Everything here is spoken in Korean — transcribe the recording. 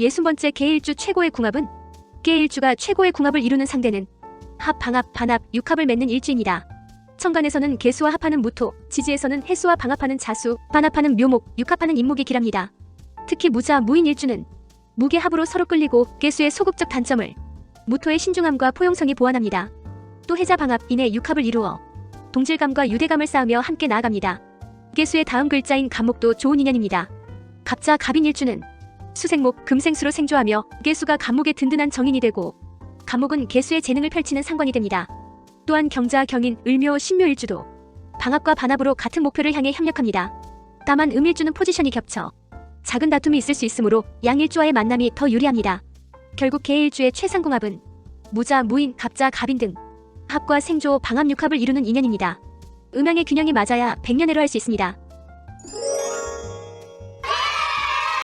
60번째 개일주 최고의 궁합은 개일주가 최고의 궁합을 이루는 상대는 합, 방합, 반합, 육합을 맺는 일주입니다. 천간에서는 개수와 합하는 무토, 지지에서는 해수와 방합하는 자수, 반합하는 묘목, 육합하는 임목이 길합니다. 특히 무자, 무인 일주는 무게 합으로 서로 끌리고 개수의 소극적 단점을 무토의 신중함과 포용성이 보완합니다. 또 해자 방합, 인의 육합을 이루어 동질감과 유대감을 쌓으며 함께 나아갑니다. 개수의 다음 글자인 갑목도 좋은 인연입니다. 갑자 갑인 일주는 수생목, 금생수로 생조하며 개수가 갑목의 든든한 정인이 되고 갑목은 개수의 재능을 펼치는 상관이 됩니다. 또한 경자, 경인, 을묘, 신묘 일주도 방합과 반합으로 같은 목표를 향해 협력합니다. 다만 음일주는 포지션이 겹쳐 작은 다툼이 있을 수 있으므로 양일주와의 만남이 더 유리합니다. 결국 개일주의 최상궁합은 무자, 무인, 갑자, 갑인 등 합과 생조, 방합, 육합을 이루는 인연입니다. 음양의 균형이 맞아야 백년해로 할 수 있습니다.